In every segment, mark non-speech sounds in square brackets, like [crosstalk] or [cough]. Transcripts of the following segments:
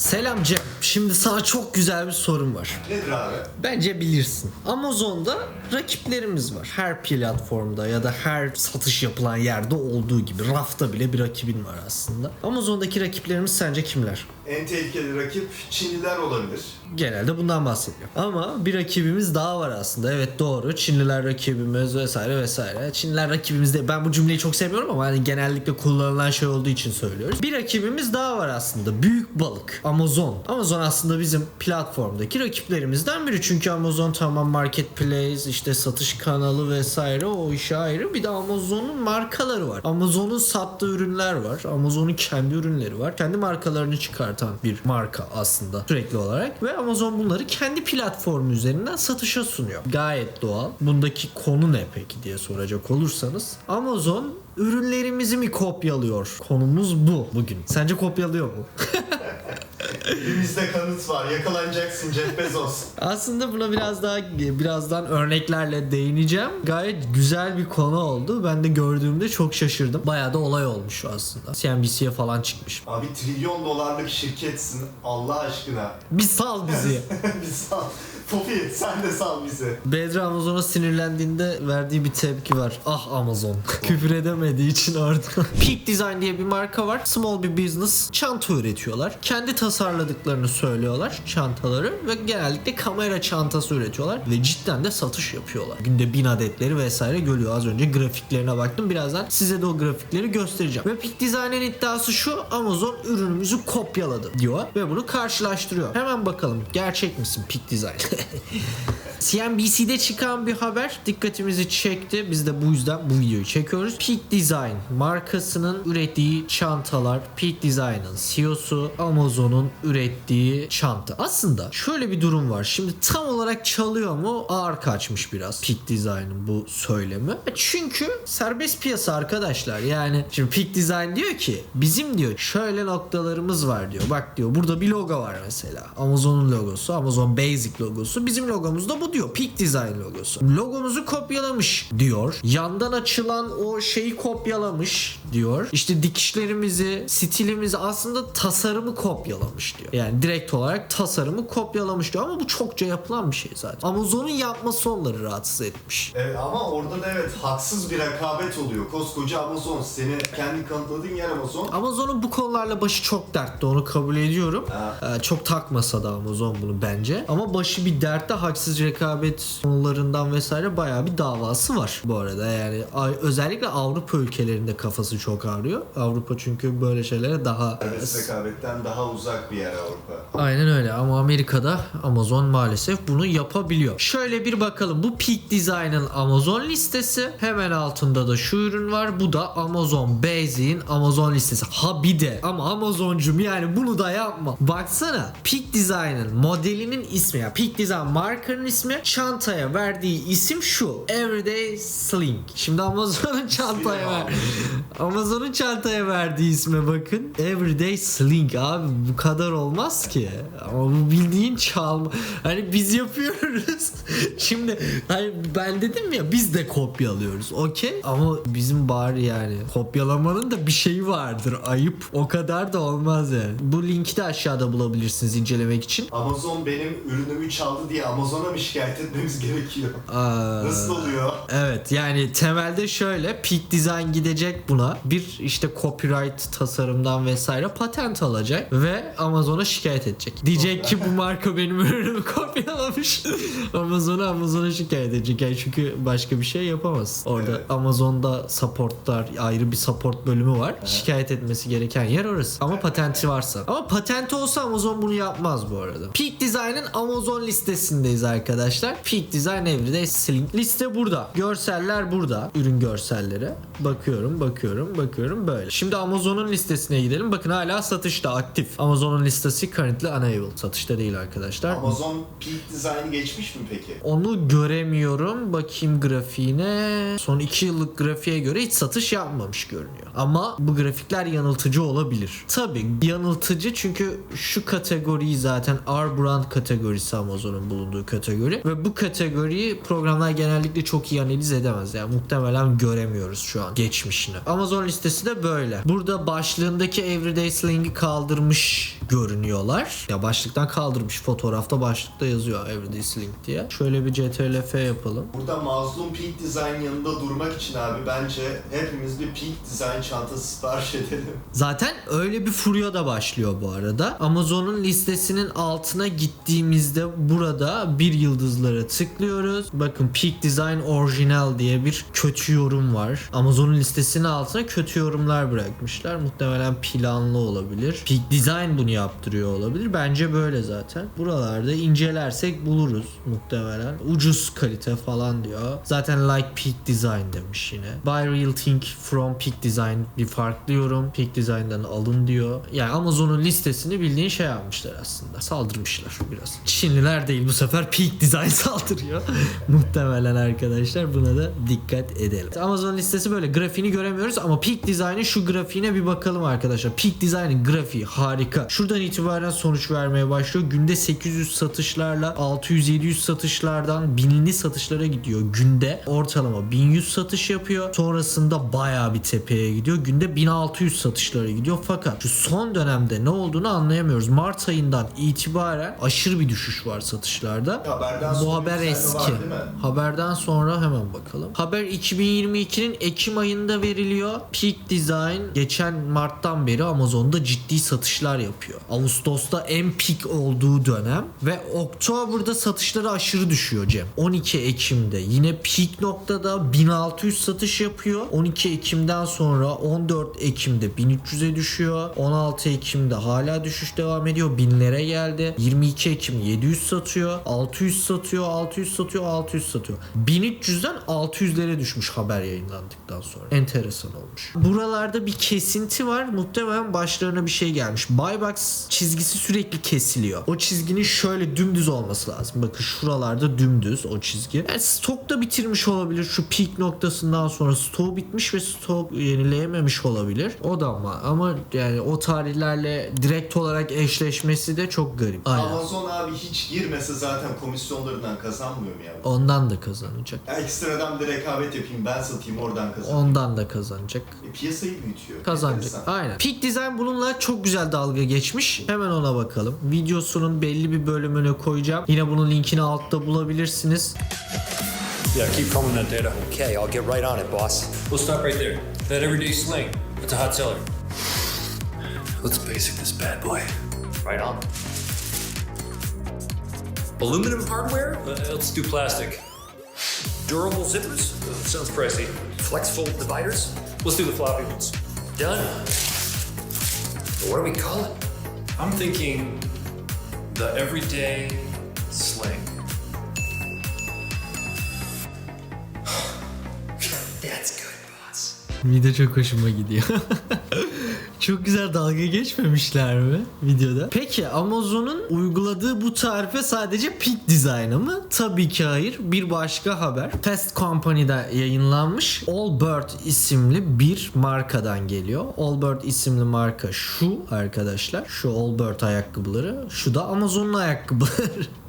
Selam Cem. Şimdi sana çok güzel bir sorum var. Nedir abi? Bence bilirsin. Amazon'da rakiplerimiz var. Her platformda ya da her satış yapılan yerde olduğu gibi rafta bile bir rakibin var aslında. Amazon'daki rakiplerimiz sence kimler? En tehlikeli rakip Çinliler olabilir. Genelde bundan bahsediyor. Ama bir rakibimiz daha var aslında. Evet doğru. Çinliler rakibimiz vesaire vesaire. Çinliler rakibimiz de ben bu cümleyi çok sevmiyorum ama hani genellikle kullanılan şey olduğu için söylüyoruz. Bir rakibimiz daha var aslında. Büyük balık. Amazon. Amazon aslında bizim platformdaki rakiplerimizden biri. Çünkü Amazon tamam marketplace, işte satış kanalı vesaire o işe ayrı. Bir de Amazon'un markaları var. Amazon'un sattığı ürünler var. Amazon'un kendi ürünleri var. Kendi markalarını çıkartan bir marka aslında sürekli olarak ve Amazon bunları kendi platformu üzerinden satışa sunuyor. Gayet doğal. Bundaki konu ne peki diye soracak olursanız Amazon ürünlerimizi mi kopyalıyor? Konumuz bu bugün. Sence kopyalıyor mu? [laughs] Elimizde kanıt var. Yakalanacaksın Jeff Bezos. Aslında buna biraz daha birazdan örneklerle değineceğim. Gayet güzel bir konu oldu. Ben de gördüğümde çok şaşırdım. Bayağı da olay olmuş aslında. CNBC'ye falan çıkmış. Abi trilyon dolarlık şirketsin. Allah aşkına. Bir sal bizi. [laughs] bir sal. Pofi sen de sal bizi. Bedri Amazon'a sinirlendiğinde verdiği bir tepki var. Ah Amazon. Küfür edemediği için orada. [laughs] Peak Design diye bir marka var. Small bir business. Çanta üretiyorlar. Kendi tasarladıklarını söylüyorlar çantaları ve genellikle kamera çantası üretiyorlar ve cidden de satış yapıyorlar. Günde bin adetleri vesaire görüyor. Az önce grafiklerine baktım. Birazdan size de o grafikleri göstereceğim. Ve Peak Design'in iddiası şu. Amazon ürünümüzü kopyaladı diyor ve bunu karşılaştırıyor. Hemen bakalım gerçek misin Peak Design? [laughs] CNBC'de çıkan bir haber dikkatimizi çekti. Biz de bu yüzden bu videoyu çekiyoruz. Peak Design markasının ürettiği çantalar. Peak Design'ın CEO'su Amazon'un ürettiği çanta. Aslında şöyle bir durum var. Şimdi tam olarak çalıyor mu? Ağır kaçmış biraz Peak Design'ın bu söylemi. Çünkü serbest piyasa arkadaşlar. Yani şimdi Peak Design diyor ki bizim diyor şöyle noktalarımız var diyor. Bak diyor burada bir logo var mesela. Amazon'un logosu, Amazon Basic logosu. Bizim logomuz da bu diyor. Peak Design logosu. Logomuzu kopyalamış diyor. Yandan açılan o şeyi kopyalamış diyor. İşte dikişlerimizi, stilimizi aslında tasarımı kopyalamış diyor. Yani direkt olarak tasarımı kopyalamış diyor ama bu çokça yapılan bir şey zaten. Amazon'un yapması onları rahatsız etmiş. Evet, ama orada da evet haksız bir rekabet oluyor. Koskoca Amazon. Seni kendi kanıtladığın yer Amazon. Amazon'un bu konularla başı çok dertte onu kabul ediyorum. Ha. Ee, çok takmasa da Amazon bunu bence. Ama başı bir dertte haksız rekabet konularından vesaire bayağı bir davası var bu arada. Yani özellikle Avrupa ülkelerinde kafası çok ağrıyor. Avrupa çünkü böyle şeylere daha Serbest rekabetten daha uzak bir yer Avrupa. Aynen öyle ama Amerika'da Amazon maalesef bunu yapabiliyor. Şöyle bir bakalım bu Peak Design'ın Amazon listesi hemen altında da şu ürün var. Bu da Amazon Basic'in Amazon listesi. Ha bir de ama Amazoncum yani bunu da yapma. Baksana Peak Design'ın modelinin ismi ya Peak Design markanın ismi çantaya verdiği isim şu. Everyday Sling. Şimdi Amazon'un [laughs] çantaya ver. Amazon'un çantaya verdiği isme bakın. Everyday Sling abi bu kadar olmaz ki. Ama bu bildiğin çalma. Hani biz yapıyoruz. [laughs] Şimdi hani ben dedim ya biz de kopyalıyoruz. Okey. Ama bizim bari yani kopyalamanın da bir şeyi vardır. Ayıp. O kadar da olmaz yani. Bu linki de aşağıda bulabilirsiniz incelemek için. Amazon benim ürünümü çaldı diye Amazon'a mı şikayet etmemiz gerekiyor? Aa, Nasıl oluyor? Evet yani temelde şöyle Peak Design gidecek buna bir işte copyright tasarımdan vesaire patent alacak ve Amazon'a şikayet edecek. Diyecek ki bu marka benim ürünümü kopyalamış. Amazon'a Amazon'a şikayet edecek yani çünkü başka bir şey yapamaz. Orada Evet. Amazon'da supportlar ayrı bir support bölümü var. Şikayet etmesi gereken yer orası. Ama patenti varsa. Ama patenti olsa Amazon bunu yapmaz bu arada. Peak Design'ın Amazon listesindeyiz arkadaşlar. Peak Design Everyday Sling. Liste burada. Görseller burada. Ürün görselleri. Bakıyorum, bakıyorum, bakıyorum böyle. Şimdi Amazon'un listesine gidelim. Bakın hala satışta aktif. Amazon'un listesi currently unavailable. Satışta değil arkadaşlar. Amazon Peak Design'ı geçmiş mi peki? Onu göremiyorum. Bakayım grafiğine. Son 2 yıllık grafiğe göre hiç satış yapmamış görünüyor. Ama bu grafikler yanıltıcı olabilir. Tabii yanıltıcı çünkü şu kategoriyi zaten R brand kategorisi Amazon'un bulunduğu kategori ve bu kategoriyi programlar genellikle çok iyi analiz edemez. Yani muhtemelen göremiyoruz şu an geçmişini. Amazon listesi de böyle. Burada başlığındaki Everyday Sling'i kaldırmış görünüyorlar. Ya başlıktan kaldırmış. Fotoğrafta başlıkta yazıyor Everyday Sling diye. Şöyle bir CTRL-F yapalım. Burada mazlum Peak Design yanında durmak için abi bence hepimiz bir Peak Design çantası sipariş edelim. [laughs] Zaten öyle bir furya da başlıyor bu arada. Amazon'un listesinin altına gittiğimizde burada bir yıldızlara tıklıyoruz. Bakın Peak Design Original diye bir kötü yorum var. Amazon'un listesinin altına kötü yorumlar bırakmışlar. Muhtemelen planlı olabilir. Peak Design bunu yaptırıyor olabilir. Bence böyle zaten. Buralarda incelersek buluruz muhtemelen. Ucuz kalite falan diyor. Zaten like Peak Design demiş yine. Buy real thing from Peak Design bir farklı yorum. Peak Design'dan alın diyor. Yani Amazon'un listesini bildiğin şey yapmışlar aslında. Saldırmışlar biraz. Çinliler değil bu sefer Peak Design [laughs] saldırıyor. [laughs] muhtemelen arkadaşlar buna da dikkat edelim. Amazon listesi böyle. Grafiğini göremiyoruz ama Peak Design'in şu grafiğine bir bakalım arkadaşlar. Peak Design'in grafiği harika. Şuradan itibaren sonuç vermeye başlıyor. Günde 800 satışlarla 600-700 satışlardan binli satışlara gidiyor. Günde ortalama 1100 satış yapıyor. Sonrasında bayağı bir tepeye gidiyor. Günde 1600 satışlara gidiyor. Fakat şu son dönemde ne olduğunu anlayamıyoruz. Mart ayından itibaren aşırı bir düşüş var satışlarda. Haberden Bu haber var eski. mi? Haberden sonra hemen bakalım. Haber 2022'nin Ekim ayında veriliyor. Peak Design geçen Mart'tan beri Amazon'da ciddi satışlar yapıyor. Ağustos'ta en peak olduğu dönem ve Oktober'da satışları aşırı düşüyor Cem. 12 Ekim'de yine peak noktada 1600 satış yapıyor. 12 Ekim'den sonra 14 Ekim'de 1300'e düşüyor. 16 Ekim'de hala düşüş devam ediyor. Binlere geldi. 22 Ekim 700 satıyor. 600 satıyor. 600 satıyor. 600 satıyor. 1300'den 600'lere düşmüş haber yayınlandıktan sonra. Enteresan olmuş. Buralarda bir kesinti var. Muhtemelen başlarına bir şey gelmiş. Buybox çizgisi sürekli kesiliyor. O çizginin şöyle dümdüz olması lazım. Bakın şuralarda dümdüz o çizgi. Yani stokta bitirmiş olabilir. Şu peak noktasından sonra stok bitmiş ve stok yenileyememiş olabilir. O da ama ama yani o tarihlerle direkt olarak eşleşmesi de çok garip. Aynen. Amazon abi hiç girmese zaten komisyonlarından kazanmıyor mu ya? Ondan da kazanacak. ya ekstradan bir rekabet yapayım ben satayım oradan kazanayım. Ondan da kazanacak. E, piyasayı büyütüyor. Kazanacak. Enteresan. Aynen. Peak Design bununla çok güzel dalga geçmiş. Hemen ona bakalım. Videosunun belli bir bölümünü koyacağım. Yine bunun linkini altta bulabilirsiniz. Yeah, keep combing that data. Okay, I'll get right on it, boss. We'll stop right there. That everyday sling. It's a hot seller. Let's basic this bad boy. Right on. Aluminum hardware? Uh, let's do plastic. Durable zippers? Uh, sounds pricey. Flex fold dividers? Let's do the floppy ones. Done. What do we call it? I'm thinking the everyday sling. Video çok hoşuma gidiyor. [laughs] çok güzel dalga geçmemişler mi videoda? Peki Amazon'un uyguladığı bu tarife sadece Peak Design'a mı? Tabii ki hayır. Bir başka haber. Fast Company'de yayınlanmış. Allbird isimli bir markadan geliyor. Allbird isimli marka şu arkadaşlar. Şu Allbird ayakkabıları. Şu da Amazon'un ayakkabıları. [laughs]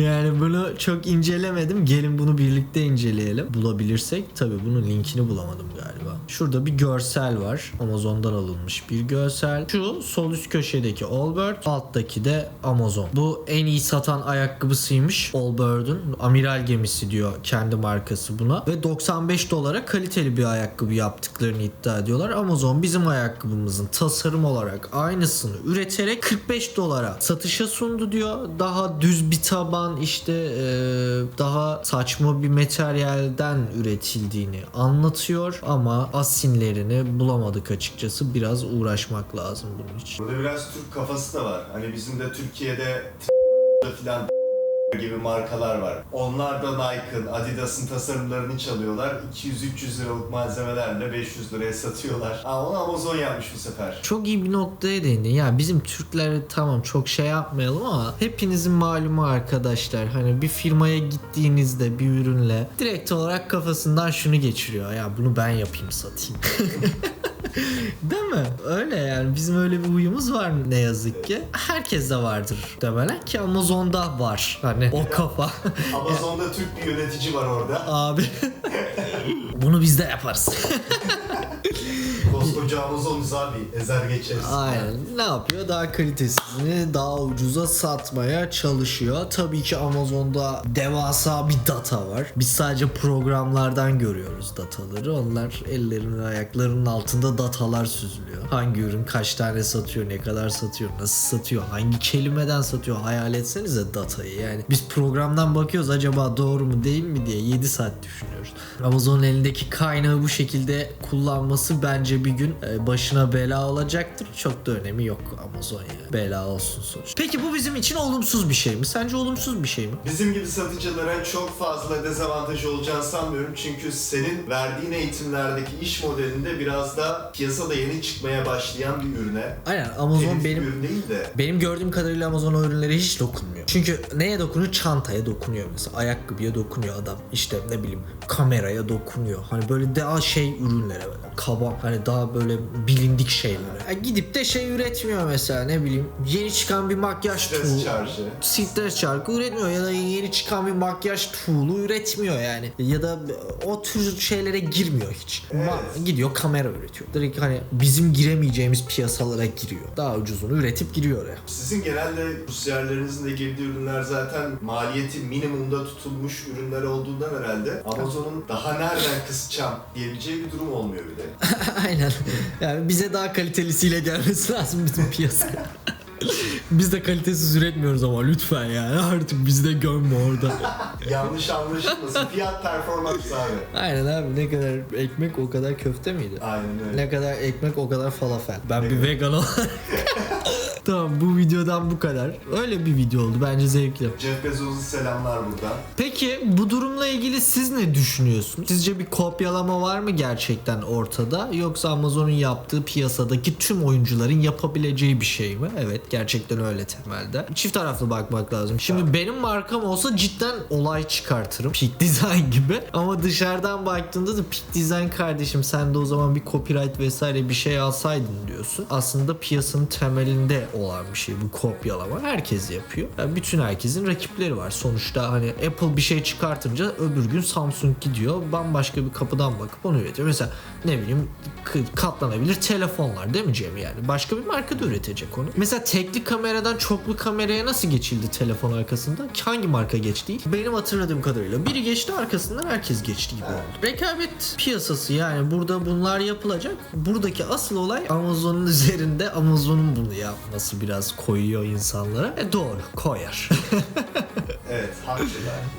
Yani bunu çok incelemedim. Gelin bunu birlikte inceleyelim. Bulabilirsek. Tabi bunun linkini bulamadım galiba. Şurada bir görsel var. Amazon'dan alınmış bir görsel. Şu sol üst köşedeki Allbird. Alttaki de Amazon. Bu en iyi satan ayakkabısıymış. Allbird'ün amiral gemisi diyor kendi markası buna. Ve 95 dolara kaliteli bir ayakkabı yaptıklarını iddia ediyorlar. Amazon bizim ayakkabımızın tasarım olarak aynısını üreterek 45 dolara satışa sundu diyor. Daha düz bir taban işte e, daha saçma bir materyalden üretildiğini anlatıyor ama asinlerini bulamadık açıkçası. Biraz uğraşmak lazım bunun için. Burada biraz Türk kafası da var. Hani bizim de Türkiye'de filan gibi markalar var. Onlar da Nike'ın, Adidas'ın tasarımlarını çalıyorlar. 200-300 liralık malzemelerle 500 liraya satıyorlar. Aa, onu Amazon yapmış bu sefer. Çok iyi bir noktaya değindin. Ya bizim Türkler tamam çok şey yapmayalım ama hepinizin malumu arkadaşlar. Hani bir firmaya gittiğinizde bir ürünle direkt olarak kafasından şunu geçiriyor. Ya bunu ben yapayım satayım. [laughs] Değil mi? Öyle yani bizim öyle bir huyumuz var ne yazık ki. Herkes de vardır demelen ki Amazon'da var. Hani o kafa. [laughs] Amazon'da Türk bir yönetici var orada. Abi Bunu biz de yaparız. [laughs] Koskoca Amazon'uz abi. Ezer geçeriz. Aynen. Ne yapıyor? Daha kalitesini daha ucuza satmaya çalışıyor. Tabii ki Amazon'da devasa bir data var. Biz sadece programlardan görüyoruz dataları. Onlar ellerinin ayaklarının altında datalar süzülüyor. Hangi ürün kaç tane satıyor, ne kadar satıyor, nasıl satıyor, hangi kelimeden satıyor hayal etsenize datayı. Yani biz programdan bakıyoruz acaba doğru mu değil mi diye 7 saat düşünüyoruz. Amazon'un elindeki kaynağı bu şekilde kullanması bence bir gün e, başına bela olacaktır. Çok da önemi yok Amazon ya. Bela olsun sonuç. Peki bu bizim için olumsuz bir şey mi? Sence olumsuz bir şey mi? Bizim gibi satıcılara çok fazla dezavantajı olacağını sanmıyorum. Çünkü senin verdiğin eğitimlerdeki iş modelinde biraz da piyasada yeni çıkmaya başlayan bir ürüne. Aynen Amazon benim ürün değil de. Benim gördüğüm kadarıyla Amazon o ürünlere hiç dokunmuyor. Çünkü neye dokunuyor? Çantaya dokunuyor mesela. Ayakkabıya dokunuyor adam. İşte ne bileyim kameraya dokunuyor. Hani böyle daha şey ürünlere böyle. Kaba hani daha böyle bilindik şeylere. Ya gidip de şey üretmiyor mesela ne bileyim. Yeni çıkan bir makyaj Stres tool'u. şarjı. Stres çarkı üretmiyor ya da yeni çıkan bir makyaj tool'u üretmiyor yani. Ya da o tür şeylere girmiyor hiç. Ma- gidiyor kamera üretiyor. Direkt hani bizim giremeyeceğimiz piyasalara giriyor. Daha ucuzunu üretip giriyor oraya. Sizin genelde kursiyerlerinizin de girdiği ürünler zaten maliyeti minimumda tutulmuş ürünler olduğundan herhalde Amazon'un daha nereden kısacağım diyebileceği bir durum olmuyor bir de. [laughs] Aynen. Yani bize daha kalitelisiyle gelmesi lazım bizim piyasaya. [laughs] Biz de kalitesiz üretmiyoruz ama lütfen yani artık bizi de gömme orada. [laughs] Yanlış anlaşılmasın. Fiyat performans abi. Aynen abi ne kadar ekmek o kadar köfte miydi? Aynen öyle. Ne kadar ekmek o kadar falafel. Ben bir vegan olarak. [laughs] tamam bu videodan bu kadar. Öyle bir video oldu bence zevkli. Jeff Bezos'a selamlar buradan. Peki bu durumla ilgili siz ne düşünüyorsunuz? Sizce bir kopyalama var mı gerçekten ortada? Yoksa Amazon'un yaptığı piyasadaki tüm oyuncuların yapabileceği bir şey mi? Evet gerçekten öyle temelde. Çift taraflı bakmak lazım. Şimdi benim markam olsa cidden olay çıkartırım. Peak Design gibi. [laughs] Ama dışarıdan baktığında da Peak Design kardeşim sen de o zaman bir copyright vesaire bir şey alsaydın diyorsun. Aslında piyasanın temelinde olan bir şey bu kopyalama. Herkes yapıyor. Yani bütün herkesin rakipleri var. Sonuçta hani Apple bir şey çıkartınca öbür gün Samsung gidiyor bambaşka bir kapıdan bakıp onu üretiyor. Mesela ne bileyim katlanabilir telefonlar değil mi Cem yani? Başka bir marka da üretecek onu. Mesela tekli kameradan çoklu kameraya nasıl geçildi telefon arkasında? Hangi marka geçti? Benim hatırladığım kadarıyla biri geçti arkasından herkes geçti gibi oldu. Rekabet piyasası yani burada bunlar yapılacak. Buradaki asıl olay Amazon'un üzerinde Amazon'un bunu yapması biraz koyuyor insanlara. E doğru koyar. [laughs] Evet, haklılar.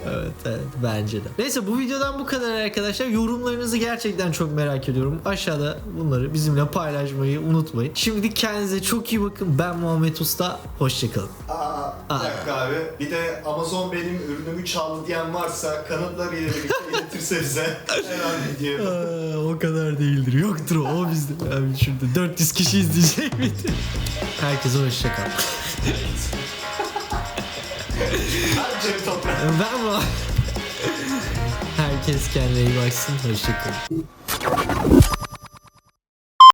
Yani. Evet evet bence de. Neyse bu videodan bu kadar arkadaşlar. Yorumlarınızı gerçekten çok merak ediyorum. Aşağıda bunları bizimle paylaşmayı unutmayın. Şimdi kendinize çok iyi bakın. Ben Muhammed Usta. Hoşçakalın. Aa, bir dakika abi. Bir de Amazon benim ürünümü çaldı diyen varsa kanıtlarıyla birlikte iletirse bize video. o kadar değildir. Yoktur o. O bizde. Abi şurada 400 kişi izleyecek miydi? Herkese Cem Toprak. Ben mi? Herkes kendine iyi baksın. Hoşçakalın.